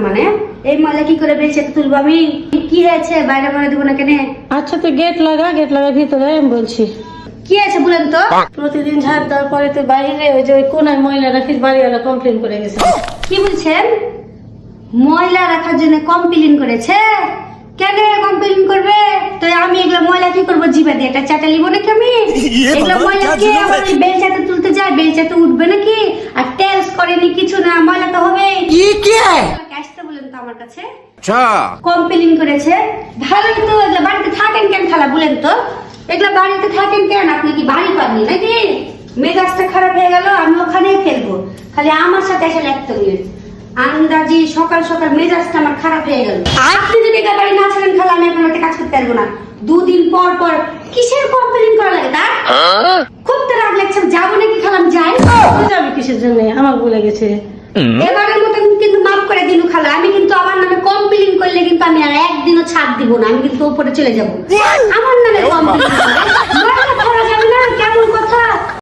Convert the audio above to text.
মানে? কি হয়েছে আচ্ছা তুই গেট লাগা গেট লাগা ভিতরে আমি বলছি। কি আছে বলেন তো? প্রতিদিন ঝাড় দেওয়ার পরে তুই বাইরে ওই যে ওই কোনার ময়লা রাখিস বাড়িওয়ালা কমপ্লেন করে গেছে। কি বলছেন? ময়লা রাখার জন্য কমপ্লেন করেছে? কেন কমপ্লেন করবে? বাদে এটা আমি? এগুলো ময়লা কে বেলচাতে তুলতে যায় বেলচাতে উঠবে নাকি? আর টেলস করেনি কিছু না ময়লা তো হবে। কি? আসতে বলেন তো আমার কাছে। আচ্ছা। কমপ্লেইন করেছে। তো এগুলো বাড়িতে থাকেন কেন খালা বলেন তো? এগুলো বাড়িতে থাকেন কেন? আপনি কি বাড়ি পাননি নাকি? মেজাজটা খারাপ হয়ে গেল আমি ওখানেই ফেলব। খালি আমার সাথে এসে লাগতে বলে আন্দাজি সকাল সকাল মেজাজটা আমার খারাপ হয়ে গেল। আপনি যদি এটা বাড়ি না ছাড়েন খালা আমি কাজ করতে পারব না। দুদিন পর পর কিসের কমপ্লেন করা লাগে তার খুব তো রাগ লাগছে যাব নাকি খালাম যাই। যাবে কিসের জন্য? আমার ভুলে গেছে এবারের মতন কিন্তু মাফ করে দিন খালা আমি কিন্তু আমার নামে কমপ্লেন করলে কিন্তু আমি আর একদিনও ছাড় দিব না আমি কিন্তু উপরে চলে যাব। আমার নামে কমপ্লেন